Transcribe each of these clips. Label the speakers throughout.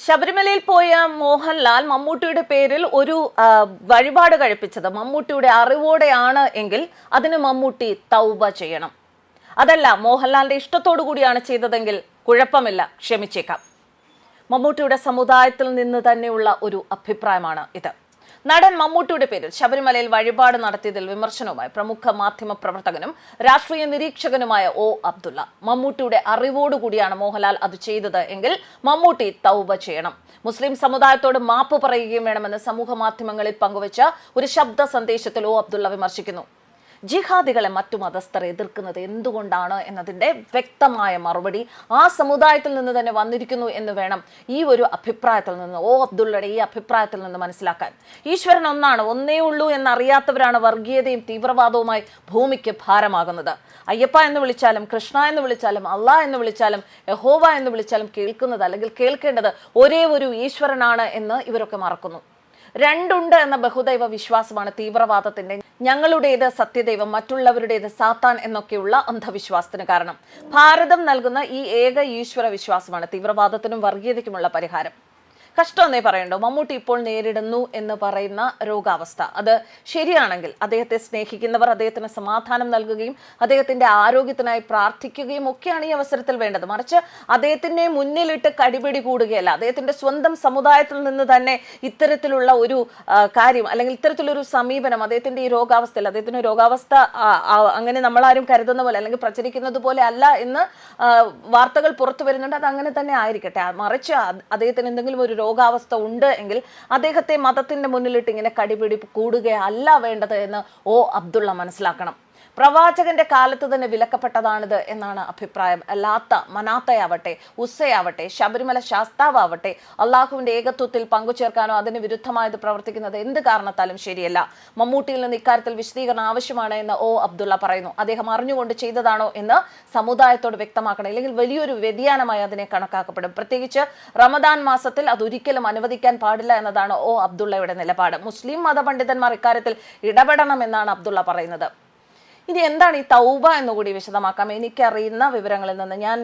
Speaker 1: ശബരിമലയിൽ പോയ മോഹൻലാൽ മമ്മൂട്ടിയുടെ പേരിൽ ഒരു വഴിപാട് കഴിപ്പിച്ചത്. മമ്മൂട്ടിയുടെ അറിവോടെയാണ് എങ്കിൽ അതിന് മമ്മൂട്ടി തൗബ ചെയ്യണം. അതല്ല മോഹൻലാലിന്റെ ഇഷ്ടത്തോടു കൂടിയാണ് ചെയ്തതെങ്കിൽ കുഴപ്പമില്ല ക്ഷമിച്ചേക്കാം. മമ്മൂട്ടിയുടെ സമുദായത്തിൽ നിന്ന് തന്നെയുള്ള ഒരു അഭിപ്രായമാണ് ഇത്. നടൻ മമ്മൂട്ടിയുടെ പേരിൽ ശബരിമലയിൽ വഴിപാട് നടത്തിയതിൽ വിമർശനവുമായി പ്രമുഖ മാധ്യമ പ്രവർത്തകനും രാഷ്ട്രീയ നിരീക്ഷകനുമായ ഒ അബ്ദുള്ള. മമ്മൂട്ടിയുടെ അറിവോടുകൂടിയാണ് മോഹൻലാൽ അത് ചെയ്തത് എങ്കിൽ മമ്മൂട്ടി തൗബ ചെയ്യണം. മുസ്ലിം സമുദായത്തോട് മാപ്പ് പറയുകയും വേണമെന്ന് സമൂഹ മാധ്യമങ്ങളിൽ പങ്കുവച്ച ഒരു ശബ്ദ സന്ദേശത്തിൽ ഒ അബ്ദുള്ള വിമർശിക്കുന്നു. ജിഹാദികളെ മറ്റു മതസ്ഥർ എതിർക്കുന്നത് എന്തുകൊണ്ടാണ് എന്നതിന്റെ വ്യക്തമായ മറുപടി ആ സമുദായത്തിൽ നിന്ന് തന്നെ വന്നിരിക്കുന്നു എന്ന് വേണം ഈ ഒരു അഭിപ്രായത്തിൽ നിന്ന് ഓ അബ്ദുള്ളയുടെ ഈ അഭിപ്രായത്തിൽ നിന്ന് മനസ്സിലാക്കാൻ. ഈശ്വരൻ ഒന്നാണ് ഒന്നേ ഉള്ളൂ എന്നറിയാത്തവരാണ് വർഗീയതയും തീവ്രവാദവുമായി ഭൂമിക്ക് ഭാരമാകുന്നത്. അയ്യപ്പ എന്ന് വിളിച്ചാലും കൃഷ്ണ എന്ന് വിളിച്ചാലും അള്ളാ എന്ന് വിളിച്ചാലും യഹോവ എന്ന് വിളിച്ചാലും കേൾക്കുന്നത് അല്ലെങ്കിൽ കേൾക്കേണ്ടത് ഒരേ ഒരു ഈശ്വരനാണ് എന്ന് ഇവരൊക്കെ മറക്കുന്നു. രണ്ടുണ്ട് എന്ന ബഹുദൈവ വിശ്വാസമാണ് തീവ്രവാദത്തിന്റെ. ഞങ്ങളുടേത് സത്യദൈവം മറ്റുള്ളവരുടേത് സാത്താൻ എന്നൊക്കെയുള്ള അന്ധവിശ്വാസത്തിന് കാരണം. ഭാരതം നൽകുന്ന ഈ ഏക ഈശ്വര വിശ്വാസമാണ് തീവ്രവാദത്തിനും വർഗീയതയ്ക്കുമുള്ള പരിഹാരം. കഷ്ടമെന്നേ പറയണ്ടോ? മമ്മൂട്ടി ഇപ്പോൾ നേരിടുന്നു എന്ന് പറയുന്ന രോഗാവസ്ഥ. അത് ശരിയാണെങ്കിൽ അദ്ദേഹത്തെ സ്നേഹിക്കുന്നവർ അദ്ദേഹത്തിന് സമാധാനം നൽകുകയും അദ്ദേഹത്തിന്റെ ആരോഗ്യത്തിനായി പ്രാർത്ഥിക്കുകയും ഒക്കെയാണ് ഈ അവസരത്തിൽ വേണ്ടത്. മറിച്ച് അദ്ദേഹത്തിന്റെ മുന്നിലിട്ട് കടിപിടി കൂടുകയല്ല. അദ്ദേഹത്തിന്റെ സ്വന്തം സമുദായത്തിൽ നിന്ന് തന്നെ ഇത്തരത്തിലുള്ള ഒരു കാര്യം അല്ലെങ്കിൽ ഇത്തരത്തിലൊരു സമീപനം അദ്ദേഹത്തിന്റെ ഈ രോഗാവസ്ഥയിൽ അദ്ദേഹത്തിന് രോഗാവസ്ഥ അങ്ങനെ നമ്മളാരും കരുതുന്ന പോലെ അല്ലെങ്കിൽ പ്രചരിക്കുന്നത് പോലെ അല്ല എന്ന് വാർത്തകൾ പുറത്തു വരുന്നുണ്ട്. അത് അങ്ങനെ തന്നെ ആയിരിക്കട്ടെ. മറിച്ച് അദ്ദേഹത്തിന് എന്തെങ്കിലും ഒരു രോഗാവസ്ഥ ഉണ്ട് എങ്കിൽ അദ്ദേഹത്തെ മതത്തിന്റെ മുന്നിലിട്ട് ഇങ്ങനെ കടിപിടി കൂടുകയല്ല വേണ്ടത് എന്ന് ഒ അബ്ദുള്ള മനസ്സിലാക്കണം. പ്രവാചകന്റെ കാലത്ത് തന്നെ വിലക്കപ്പെട്ടതാണിത് എന്നാണ് അഭിപ്രായം. അല്ലാത്ത മനാത്തയാവട്ടെ ഉസ്സയാവട്ടെ ശബരിമല ശാസ്താവാവട്ടെ അള്ളാഹുവിന്റെ ഏകത്വത്തിൽ പങ്കുചേർക്കാനോ അതിന് വിരുദ്ധമായത് പ്രവർത്തിക്കുന്നത് എന്ത് കാരണത്താലും ശരിയല്ല. മമ്മൂട്ടിയിൽ നിന്ന് ഇക്കാര്യത്തിൽ വിശദീകരണം ആവശ്യമാണ് എന്ന് ഒ അബ്ദുള്ള പറയുന്നു. അദ്ദേഹം അറിഞ്ഞുകൊണ്ട് ചെയ്തതാണോ എന്ന് സമുദായത്തോട് വ്യക്തമാക്കണം. അല്ലെങ്കിൽ വലിയൊരു വ്യതിയാനമായി അതിനെ കണക്കാക്കപ്പെടും. പ്രത്യേകിച്ച് റമദാൻ മാസത്തിൽ അതൊരിക്കലും അനുവദിക്കാൻ പാടില്ല എന്നതാണ് ഒ അബ്ദുള്ളയുടെ നിലപാട്. മുസ്ലിം മതപണ്ഡിതന്മാർ ഇക്കാര്യത്തിൽ ഇടപെടണമെന്നാണ് അബ്ദുള്ള പറയുന്നത്. ഇനി എന്താണ് ഈ തൗബ എന്നുകൂടി വിശദമാക്കാം. എനിക്കറിയുന്ന വിവരങ്ങളിൽ നിന്ന് ഞാൻ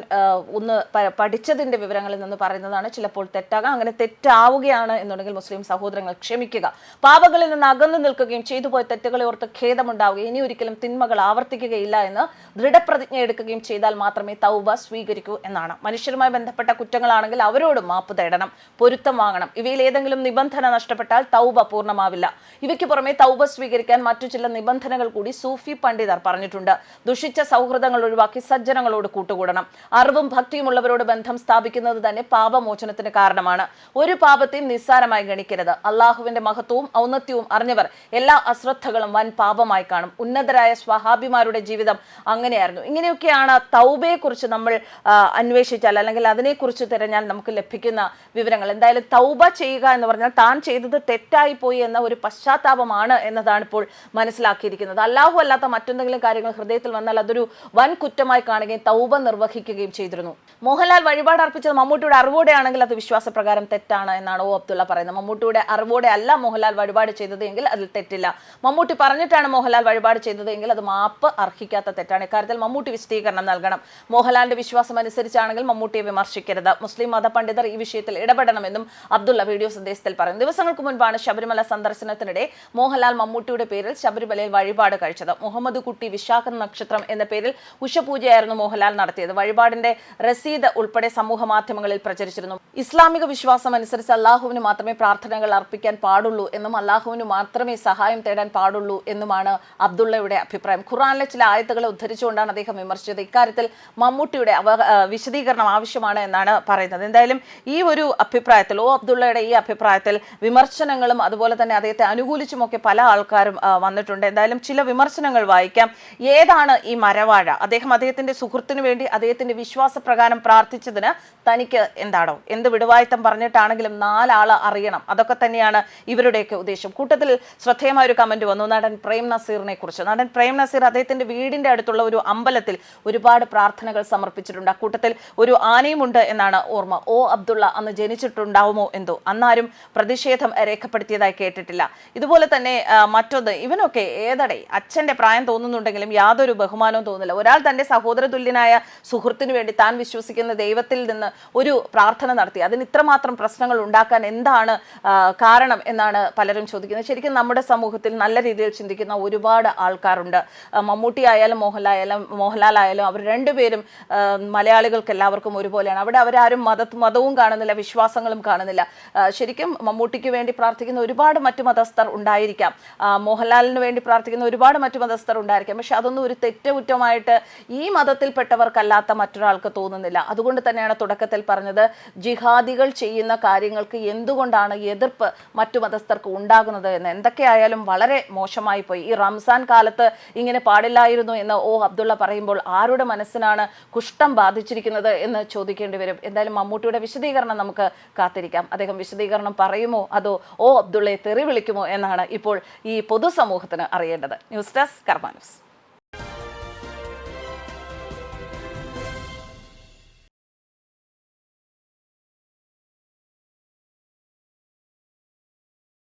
Speaker 1: ഒന്ന് പഠിച്ചതിന്റെ വിവരങ്ങളിൽ നിന്ന് പറയുന്നതാണ് ചിലപ്പോൾ തെറ്റാകാം. അങ്ങനെ തെറ്റാവുകയാണ് എന്നുണ്ടെങ്കിൽ മുസ്ലിം സഹോദരങ്ങൾ ക്ഷമിക്കുക. പാപങ്ങളിൽ നിന്ന് അകന്നു നിൽക്കുകയും ചെയ്തു പോയ തെറ്റുകളെ ഓർത്ത് ഖേദമുണ്ടാവുകയും ഇനി ഒരിക്കലും തിന്മകൾ ആവർത്തിക്കുകയില്ല എന്ന് ദൃഢപ്രതിജ്ഞ എടുക്കുകയും ചെയ്താൽ മാത്രമേ തൗബ സ്വീകരിക്കൂ എന്നാണ്. മനുഷ്യരുമായി ബന്ധപ്പെട്ട കുറ്റങ്ങളാണെങ്കിൽ അവരോട് മാപ്പ് തേടണം പൊരുത്തം വാങ്ങണം. ഇവയിൽ ഏതെങ്കിലും നിബന്ധന നഷ്ടപ്പെട്ടാൽ തൗബ പൂർണമാവില്ല. ഇവയ്ക്ക് പുറമെ തൗബ സ്വീകരിക്കാൻ മറ്റു ചില നിബന്ധനകൾ കൂടി സൂഫി പണ്ഡിതർ പറഞ്ഞിട്ടുണ്ട്. ദുഷിച്ച സൗഹൃദങ്ങൾ ഒഴിവാക്കി സജ്ജനങ്ങളോട് കൂട്ടുകൂടണം. അറിവും ഭക്തിയുമുള്ളവരോട് ബന്ധം സ്ഥാപിക്കുന്നത് തന്നെ പാപമോചനത്തിന് കാരണമാണ്. ഒരു പാപത്തെയും നിസ്സാരമായി ഗണിക്കരുത്. അള്ളാഹുവിന്റെ മഹത്വവും ഔന്നത്യവും അറിഞ്ഞവർ എല്ലാ അശ്രദ്ധകളും വൻ പാപമായി കാണും. ഉന്നതരായ സ്വഹാബിമാരുടെ ജീവിതം അങ്ങനെയായിരുന്നു. ഇങ്ങനെയൊക്കെയാണ് തൗബയെക്കുറിച്ച് നമ്മൾ അന്വേഷിച്ചാൽ അല്ലെങ്കിൽ അതിനെക്കുറിച്ച് തിരഞ്ഞാൽ നമുക്ക് ലഭിക്കുന്ന വിവരങ്ങൾ. എന്തായാലും തൗബ ചെയ്യുക എന്ന് പറഞ്ഞാൽ താൻ ചെയ്തത് തെറ്റായി പോയി എന്ന ഒരു പശ്ചാത്താപമാണ് എന്നതാണ് ഇപ്പോൾ മനസ്സിലാക്കിയിരിക്കുന്നത്. അല്ലാഹു അല്ലാത്ത മറ്റെന്തെങ്കിലും കാര്യങ്ങൾ ഹൃദയത്തിൽ വന്നാൽ അതൊരു വൻ കുറ്റമായി കാണുകയും തൗബ നിർവഹിക്കുകയും ചെയ്തിരുന്നു. മോഹൻലാൽ വഴിപാട് അർപ്പിച്ചത് മമ്മൂട്ടിയുടെ അറിവോടെ ആണെങ്കിൽ അത് വിശ്വാസപ്രകാരം തെറ്റാണ് എന്നാണ് ഒ അബ്ദുള്ള പറയുന്നത്. മമ്മൂട്ടിയുടെ അറിവോടെ അല്ല മോഹൻലാൽ വഴിപാട് ചെയ്തത് എങ്കിൽ അതിൽ തെറ്റില്ല. മമ്മൂട്ടി പറഞ്ഞിട്ടാണ് മോഹൻലാൽ വഴിപാട് ചെയ്തത് എങ്കിൽ അത് മാപ്പ് അർഹിക്കാത്ത തെറ്റാണ്. ഇക്കാര്യത്തിൽ മമ്മൂട്ടി വിശദീകരണം നൽകണം. മോഹൻലാലിന്റെ വിശ്വാസം അനുസരിച്ചാണെങ്കിൽ മമ്മൂട്ടിയെ വിമർശിക്കരുത്. മുസ്ലിം മതപണ്ഡിതർ ഈ വിഷയത്തിൽ ഇടപെടണമെന്നും അബ്ദുള്ള വീഡിയോ സന്ദേശത്തിൽ പറയുന്നു. ദിവസങ്ങൾക്ക് മുൻപാണ് ശബരിമല സന്ദർശനത്തിനിടെ മോഹൻലാൽ മമ്മൂട്ടിയുടെ പേരിൽ ശബരിമലയിൽ വഴിപാട് കഴിച്ചത്. മുഹമ്മദ് കുട്ടി വിശാഖ നക്ഷത്രം എന്ന പേരിൽ ഉഷപൂജയായിരുന്നു മോഹൻലാൽ നടത്തിയത്. വഴിപാടിന്റെ റസീദ് ഉൾപ്പെടെ സമൂഹ മാധ്യമങ്ങളിൽ പ്രചരിച്ചിരുന്നു. ഇസ്ലാമിക വിശ്വാസം അനുസരിച്ച് അള്ളാഹുവിന് മാത്രമേ പ്രാർത്ഥനകൾ അർപ്പിക്കാൻ പാടുള്ളൂ എന്നും അള്ളാഹുവിന് മാത്രമേ സഹായം തേടാൻ പാടുള്ളൂ എന്നുമാണ് അബ്ദുള്ളയുടെ അഭിപ്രായം. ഖുറാനിലെ ചില ആയത്തുകളെ ഉദ്ധരിച്ചുകൊണ്ടാണ് അദ്ദേഹം വിമർശിച്ചത്. ഇക്കാര്യത്തിൽ മമ്മൂട്ടിയുടെ അവ വിശദീകരണം ആവശ്യമാണ് എന്നാണ് പറയുന്നത്. എന്തായാലും ഈ ഒരു അഭിപ്രായത്തിൽ ഓ അബ്ദുള്ളയുടെ ഈ അഭിപ്രായത്തിൽ വിമർശനങ്ങളും അതുപോലെ തന്നെ അദ്ദേഹത്തെ അനുകൂലിച്ചുമൊക്കെ പല ആൾക്കാരും വന്നിട്ടുണ്ട്. എന്തായാലും ചില വിമർശനങ്ങൾ വായിക്കാം. ഏതാണ് ഈ മരവാഴ? അദ്ദേഹം അദ്ദേഹത്തിന്റെ സുഹൃത്തിനു വേണ്ടി അദ്ദേഹത്തിന്റെ വിശ്വാസപ്രകാരം പ്രാർത്ഥിച്ചതിന് തനിക്ക് എന്താണോ? എന്ത് വിടുവായത്തം പറഞ്ഞിട്ടാണെങ്കിലും നാലാൾ അറിയണം. അതൊക്കെ തന്നെയാണ് ഇവരുടെയൊക്കെ ഉദ്ദേശം. കൂട്ടത്തിൽ ശ്രദ്ധേയമായ ഒരു കമന്റ് വന്നു. നടൻ പ്രേം നസീറിനെ കുറിച്ച്. നടൻ പ്രേം നസീർ അദ്ദേഹത്തിന്റെ വീടിന്റെ അടുത്തുള്ള ഒരു അമ്പലത്തിൽ ഒരുപാട് പ്രാർത്ഥനകൾ സമർപ്പിച്ചിട്ടുണ്ട്. ആ കൂട്ടത്തിൽ ഒരു ആനയുമുണ്ട് എന്നാണ് ഓർമ്മ. ഓ അബ്ദുള്ള അന്ന് ജനിച്ചിട്ടുണ്ടാവുമോ എന്തോ? അന്നാരും പ്രതിഷേധം രേഖപ്പെടുത്തിയതായി കേട്ടിട്ടില്ല. ഇതുപോലെ തന്നെ മറ്റൊന്ന്. ഇവനൊക്കെ ഏതടെ? അച്ഛന്റെ പ്രായം തോന്നുന്ന തോന്നുന്നുണ്ടെങ്കിലും യാതൊരു ബഹുമാനവും തോന്നില്ല ഒരാൾ തന്റെ സഹോദര തുല്യനായ സുഹൃത്തിനു വേണ്ടി താൻ വിശ്വസിക്കുന്ന ദൈവത്തിൽ നിന്ന് ഒരു പ്രാർത്ഥന നടത്തി. അതിന് ഇത്രമാത്രം പ്രശ്നങ്ങൾ ഉണ്ടാക്കാൻ എന്താണ് കാരണം എന്നാണ് പലരും ചോദിക്കുന്നത്. ശരിക്കും നമ്മുടെ സമൂഹത്തിൽ നല്ല രീതിയിൽ ചിന്തിക്കുന്ന ഒരുപാട് ആൾക്കാരുണ്ട്. മമ്മൂട്ടി ആയാലും മോഹൻലായാലും മോഹൻലാൽ ആയാലും അവർ രണ്ടുപേരും മലയാളികൾക്ക് എല്ലാവർക്കും ഒരുപോലെയാണ്. അവിടെ അവരാരും മത മതവും കാണുന്നില്ല വിശ്വാസങ്ങളും കാണുന്നില്ല. ശരിക്കും മമ്മൂട്ടിക്ക് വേണ്ടി പ്രാർത്ഥിക്കുന്ന ഒരുപാട് മറ്റു മതസ്ഥർ ഉണ്ടായിരിക്കാം. മോഹൻലാലിന് വേണ്ടി പ്രാർത്ഥിക്കുന്ന ഒരുപാട് മറ്റു മതസ്ഥർ ഉണ്ടായിരിക്കാം പക്ഷെ അതൊന്നും ഒരു തെറ്റുകുറ്റമായിട്ട് ഈ മതത്തിൽപ്പെട്ടവർക്കല്ലാത്ത മറ്റൊരാൾക്ക് തോന്നുന്നില്ല. അതുകൊണ്ട് തന്നെയാണ് തുടക്കത്തിൽ പറഞ്ഞത് ജിഹാദികൾ ചെയ്യുന്ന കാര്യങ്ങൾക്ക് എന്തുകൊണ്ടാണ് എതിർപ്പ് മറ്റു മതസ്ഥർക്ക് ഉണ്ടാകുന്നത് എന്ന്? എന്തൊക്കെയായാലും വളരെ മോശമായി പോയി. ഈ റംസാൻ കാലത്ത് ഇങ്ങനെ പാടില്ലായിരുന്നു എന്ന് ഓ അബ്ദുള്ള പറയുമ്പോൾ ആരുടെ മനസ്സിനാണ് കുഷ്ഠം ബാധിച്ചിരിക്കുന്നത് എന്ന് ചോദിക്കേണ്ടി വരും. എന്തായാലും മമ്മൂട്ടിയുടെ വിശദീകരണം നമുക്ക് കാത്തിരിക്കാം. അദ്ദേഹം വിശദീകരണം പറയുമോ? അതോ ഓ അബ്ദുള്ളയെ തെറി വിളിക്കുമോ? എന്നാണ് ഇപ്പോൾ ഈ പൊതുസമൂഹത്തിന് അറിയേണ്ടത്. News desk കർമാനൂസ്.